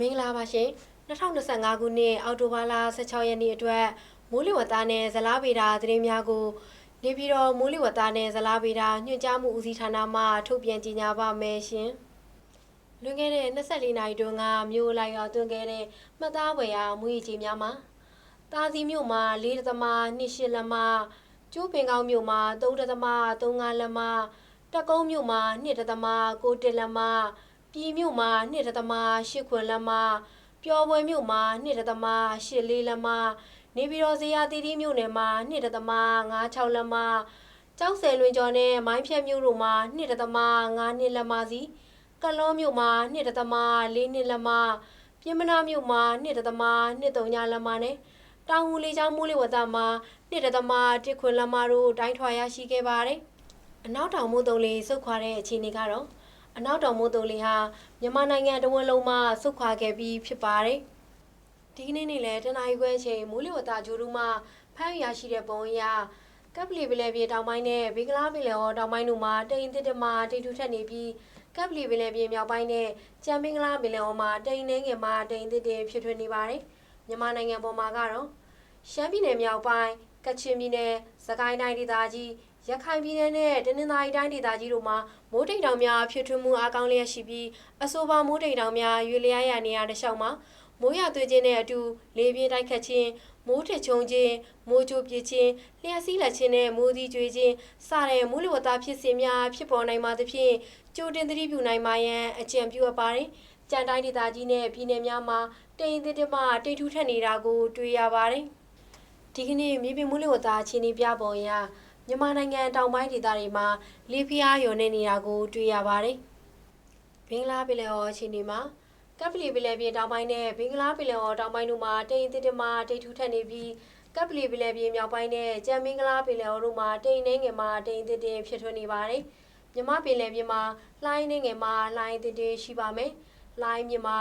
မင်္ဂလာပါရှင်2025ခုနှစ်အောက်တိုဘာလ16ရက်နေ့အတွက်မိုးလေဝသနဲ့ဇလားဗေဒသတင်းများကိုနေပြည်တော်မိုးလေဝသနဲ့ဇလားဗေဒညွှန်ကြားမှုဦးစီးဌာနမှထုတ်ပြန်ကြေညာပါမယ်ရှင်လွန်ခဲ့တဲ့24နာရီတွင်ကမြို့လိုက်ရောက်တွင်ခဲ့တဲ့မှတ်သားဝယ်ရာမူရည်ကြီးများမှာတာစီမြို့မှာ4.28လက်မကျိုးပင်ကောင်းမြို့မှာ3.35လက်မတက်ကုန်းမြို့မှာ2.6လက်မ ပြည်မြို့မှာ2.8ခွန်လက်မပျော်ပွဲမြို့မှာ2.8လေးလက်မနေပြည်တော်ဇေယျသီရိမြို့နယ်မှာ2.56လက်မကျောက်ဆယ်လွင်ကျော်နဲ့မိုင်းဖြတ်မြို့တို့မှာ2.5နှစ်လက်မစီကလောမြို့မှာ2.4နှစ်လက်မပြင်မနာမြို့မှာ2.23လက်မနဲ့တောင်ငူလေးချောင်းမိုးလေဝသမှာ2.1ခွန်လက်မတို့တိုင်းထွာရရှိခဲ့ပါတယ်အနောက်တောင်မိုးတုံလေးစုတ်ခွာတဲ့အခြေအနေကတော့ အနောက်တောင်မိုးတုံလီဟာမြန်မာနိုင်ငံတဝန်းလုံးမှာဆုတ်ခွာခဲ့ပြီးဖြစ်ပါတယ်။ဒီကနေ့နေ့လည်းတနအီခွဲအချိန်မိုးလေဝသဂျိုးတူးမှဖမ်းရရှိတဲ့ပုံအရကပ်ပလီပလဲပြေတောင်ပိုင်းနဲ့ဘေကလားပလဲဟောတောင်ပိုင်းတို့မှာတိမ်တစ်တမတိတ်ထူထက်နေပြီးကပ်ပလီပလဲပြေမြောက်ပိုင်းနဲ့ကြံမင်္ဂလားပလဲဟောမှာတိမ်နှင်းငယ်မှာတိမ်တစ်တင်ဖြစ်ထွန်းနေပါတယ်။မြန်မာနိုင်ငံပေါ်မှာကတော့ရှမ်းပြည်နယ်မြောက်ပိုင်းကချင်ပြည်နယ်စကိုင်းတိုင်းဒေသကြီး ရခိုင်ပြည်နယ်နဲ့တနင်္သာရီတိုင်းဒေသကြီးတို့မှာမိုးတိမ်တောင်များဖြစ်ထွန်းမှုအားကောင်းလျက်ရှိပြီးအဆိုပါမိုးတိမ်တောင်များရွေလျားရနေရတဲ့ရှောက်မှာမိုးရသွေးခြင်းနဲ့အတူလေပြင်းတိုက်ခတ်ခြင်းမိုးထချုံခြင်းမိုးကြိုပြခြင်းလျှက်စီးလက်ခြင်းနဲ့မိုးသီးကျွေးခြင်းစတဲ့မိုးလေဝသဖြစ်စဉ်များဖြစ်ပေါ်နိုင်မှာသဖြင့်ကြိုတင်သတိပြုနိုင်မှာရန်အကြံပြုအပ်ပါတယ်ကြံတိုင်းဒေသကြီးနဲ့ပြည်နယ်များမှာတိမ်သစ်တမတိတ်ထူးထက်နေတာကိုတွေ့ရပါတယ်ဒီကနေ့မြေပြင်မိုးလေဝသအခြေအနေပြပုံအရ မြန်မာနိုင်ငံတောင်ပိုင်းဒေသတွေမှာလေပြင်းရွံနေနေတာကို တွေ့ရပါတယ်။ဘင်္ဂလားပင်လယ်အော်အခြေအနေမှာကပ်ပလီပင်လယ်ပြင်တောင်ပိုင်းနဲ့ဘင်္ဂလားပင်လယ်အော်တောင်ပိုင်းတို့မှာတိမ်တစ်တမတိတ်ထူးထက်နေပြီးကပ်ပလီပင်လယ်ပြင်မြောက်ပိုင်းနဲ့ကြံမင်္ဂလားပင်လယ်အော်တို့မှာတိမ်နှင်းငယ်မှာတိမ်တစ်တင်ဖြစ်ထွန်းနေပါတယ်။မြမပင်လယ်ပြင်မှာလှိုင်းနှင်းငယ်မှာလှိုင်းတစ်တင်ရှိပါမယ်။လှိုင်းမြမှာ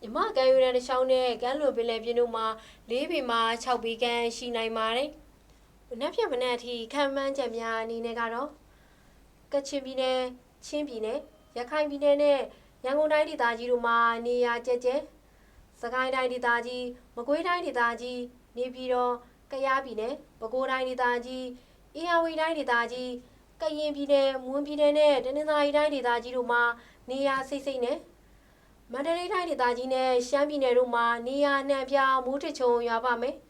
မြမကမ်းရိုးတန်းတစ်ချောင်းနဲ့ကမ်းလွန်ပင်လယ်ပြင်တို့မှာ၄ပေမှ6ပေခန့်ရှိနိုင်ပါတယ်။ မနက်ဖြန်မနက်အထိခံမှန်းချက်များအနေနဲ့ကတော့ကချင်ပြည်နယ်ချင်းပြည်နယ်ရခိုင်ပြည်နယ်နဲ့ရန်ကုန်တိုင်းဒေသကြီးတို့မှာနေရာကျကျစကိုင်းတိုင်းဒေသကြီးမကွေးတိုင်းဒေသကြီးနေပြည်တော်ကယားပြည်နယ်ပဲခူးတိုင်းဒေသကြီးအေရဝတီတိုင်းဒေသကြီးကရင်ပြည်နယ်မွန်ပြည်နယ်နဲ့တနင်္သာရီတိုင်းဒေသကြီးတို့မှာနေရာစိတ်စိတ်နဲ့မန္တလေးတိုင်းဒေသကြီးနဲ့ရှမ်းပြည်နယ်တို့မှာနေရာနှံပြမိုးထချုံရွာပါမယ်။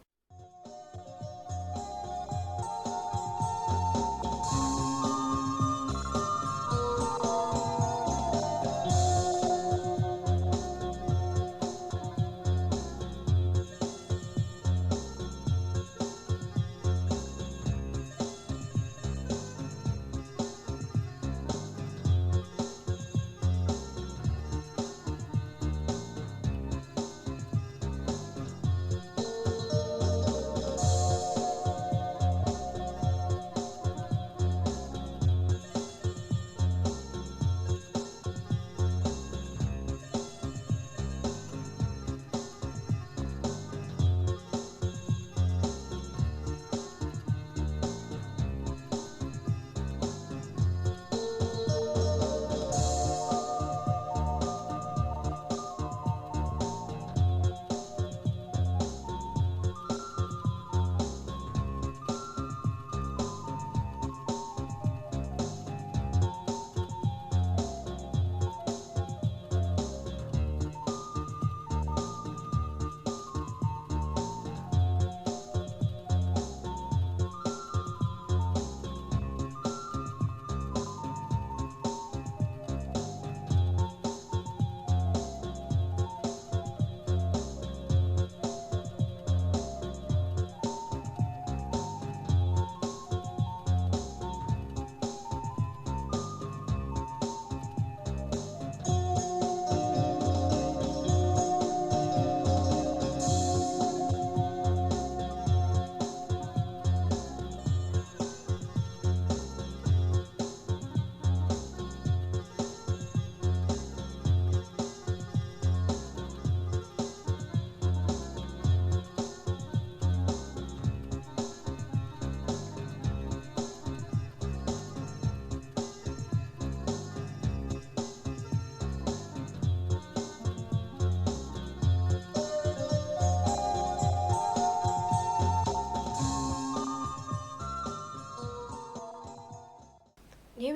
ဒီ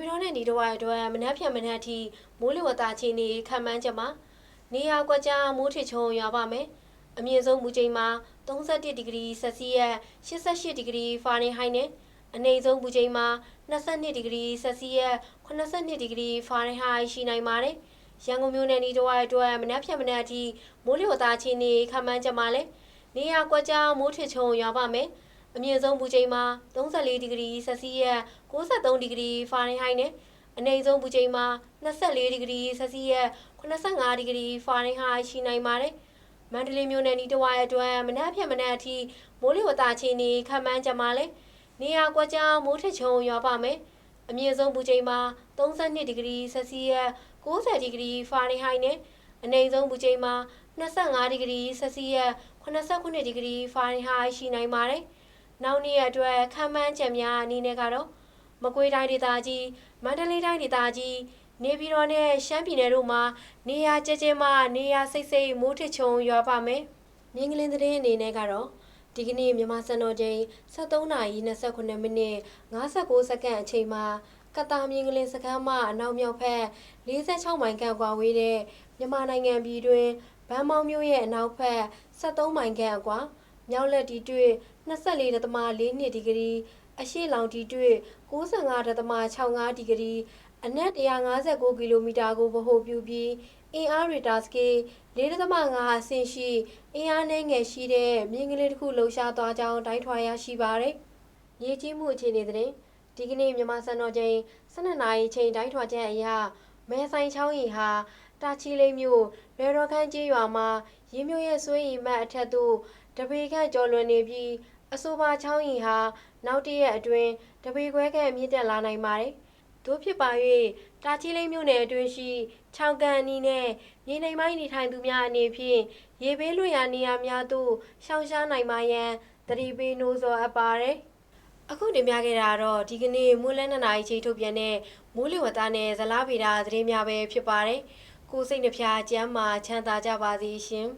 တော့အတွက်မနှက်ဖြန်မနှက်အထိမိုးလေဝသအခြေအနေခံမှန်းချက်မှာနေရာကွက်ကြားမိုးထစ်ချုံရွာပါမယ်။အမြင့်ဆုံးမူချိန်မှာ31ဒီဂရီဆက်စီယပ်88ဒီဂရီဖာရင်ဟိုက်နဲ့အနိမ့်ဆုံးမူချိန်မှာ22ဒီဂရီဆက်စီယပ်82ဒီဂရီဖာရင်ဟိုက်ရှိနိုင်ပါတယ်။ရန်ကုန်မြို့နယ်ဤတော့အတွက်မနှက်ဖြန်မနှက်အထိမိုးလေဝသအခြေအနေခံမှန်းချက်မှာလည်းနေရာကွက်ကြားမိုးထစ်ချုံရွာပါမယ်။ အမြင့်ဆုံးပူချိန်မှာ34ဒီဂရီဆက်စီယပ်63ဒီဂရီဖာရင်ဟိုက်နဲ့အနိမ့်ဆုံးပူချိန်မှာ24ဒီဂရီဆက်စီယပ်85ဒီဂရီဖာရင်ဟိုက်ရှိနိုင်ပါတယ်။မန္တလေးမြို့နယ်ဤတစ်ဝိုက်အတွက်မနက်ဖြန်မနက်အထိမိုးလေဝသအခြေအနေခံမှန်းကြမှာလဲနေရာကွက်ကြားမိုးထစ်ချုံရွာပါမယ်။အမြင့်ဆုံးပူချိန်မှာ32ဒီဂရီဆက်စီယပ်90ဒီဂရီဖာရင်ဟိုက်နဲ့အနိမ့်ဆုံးပူချိန်မှာ25ဒီဂရီဆက်စီယပ်89ဒီဂရီဖာရင်ဟိုက်ရှိနိုင်ပါတယ်။ နောက်နေ့ရက်အတွက်ခံမှန်းချက်များအနေနဲ့ကတော့မကွေးတိုင်းဒေသကြီးမန္တလေးတိုင်းဒေသကြီးနေပြည်တော်နဲ့ရှမ်းပြည်နယ်တို့မှာနေရာကျကျမှနေရာစိတ်စိတ်မိုးထစ်ချုံရွာပါမယ်။မြင်းကလင်းသတင်းအနေနဲ့ကတော့ဒီကနေ့မြန်မာစံတော်ချိန်73နာရီ29မိနစ်59စက္ကန့်အချိန်မှာကတာမြင်းကလင်းစကမ်းမအနောက်မြောက်ဘက်46မိုင်ခန့်ကွာဝေးတဲ့မြန်မာနိုင်ငံပြည်တွင်ဗန်းမောင်းမြို့ရဲ့အနောက်ဘက်73မိုင်ခန့်အကွာ မြောက်လက်တီတွေ့24.42ဒီဂရီအရှိလောင်တီတွေ့95.65ဒီဂရီအနက်159ကီလိုမီတာကိုဗဟိုပြုပြီးအင်အားရီတာစကေ4.5အဆင့်ရှိအင်အားနှဲငယ်ရှိတဲ့မြင်းကလေးတစ်ခုလှုပ်ရှားသွားကြောင်းတိုင်းထွာရရှိပါရယ်။ရေကြီးမှုအခြေအနေသတင်းဒီကနေ့မြန်မာစံတော်ချိန်12နာရီချိန်တိုင်းထွာချက်အရမဲဆိုင်ချောင်းရီဟာ တာချီလိမ်မြို့ရေတော်ခန်းကြီးရွာမှာရင်းမြို့ရဲ့ဆွေးရီမတ်အထက်သို့တပေခန့်ကျော်လွန်နေပြီးအဆိုပါချောင်းရီဟာနောက်တရက်အတွင်းတပေခွဲခန့်မြင့်တက်လာနိုင်ပါတယ်။သို့ဖြစ်ပါ၍တာချီလိမ့်မြို့နယ်အတွင်းရှိချောင်းကန်အနီးနဲ့မြေနိမ့်ပိုင်းနေထိုင်သူများအနေဖြင့်ရေဘေးလွတ်ရာနေရာများသို့ရှောင်ရှားနိုင်ပါရန်တတိပေးနိုးစော်အပ်ပါတယ်။အခုတင်ပြခဲ့တာကတော့ဒီကနေ့မိုးလန်းနှစ်နာရီချိန်ထုတ်ပြန်တဲ့မိုးလေဝသနဲ့ဇလားဗေဒသတင်းများပဲဖြစ်ပါတယ်။ ကိုယ်စိတ်နှဖျားကျမ်းမာချမ်းသာကြပါစေရှင်။